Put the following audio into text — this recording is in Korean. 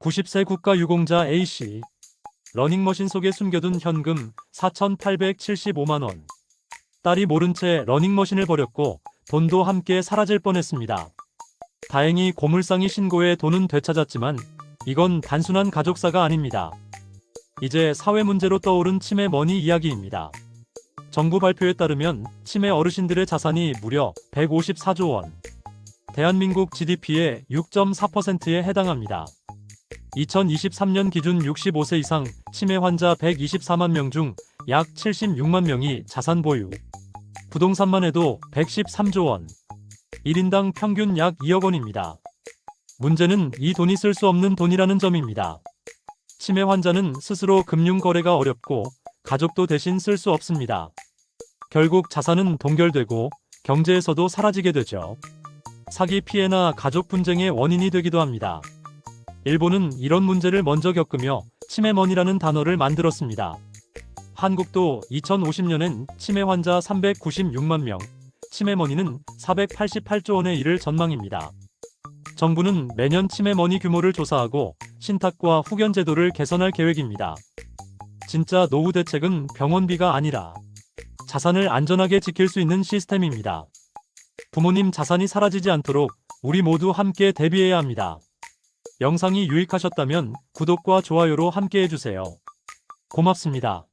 90세 국가유공자 A씨. 러닝머신 속에 숨겨둔 현금 4,875만원. 딸이 모른 채 러닝머신을 버렸고 돈도 함께 사라질 뻔했습니다. 다행히 고물상이 신고해 돈은 되찾았지만 이건 단순한 가족사가 아닙니다. 이제 사회 문제로 떠오른 치매 머니 이야기입니다. 정부 발표에 따르면 치매 어르신들의 자산이 무려 154조 원. 대한민국 GDP의 6.4%에 해당합니다. 2023년 기준 65세 이상 치매 환자 124만 명 중 약 76만 명이 자산 보유. 부동산만 해도 113조 원. 1인당 평균 약 2억 원입니다. 문제는 이 돈이 쓸 수 없는 돈이라는 점입니다. 치매 환자는 스스로 금융 거래가 어렵고 가족도 대신 쓸 수 없습니다. 결국 자산은 동결되고 경제에서도 사라지게 되죠. 사기 피해나 가족 분쟁의 원인이 되기도 합니다. 일본은 이런 문제를 먼저 겪으며 치매머니라는 단어를 만들었습니다. 한국도 2050년엔 치매 환자 396만 명, 치매머니는 488조 원에 이를 전망입니다. 정부는 매년 치매머니 규모를 조사하고 신탁과 후견 제도를 개선할 계획입니다. 진짜 노후 대책은 병원비가 아니라 자산을 안전하게 지킬 수 있는 시스템입니다. 부모님 자산이 사라지지 않도록 우리 모두 함께 대비해야 합니다. 영상이 유익하셨다면 구독과 좋아요로 함께 해주세요. 고맙습니다.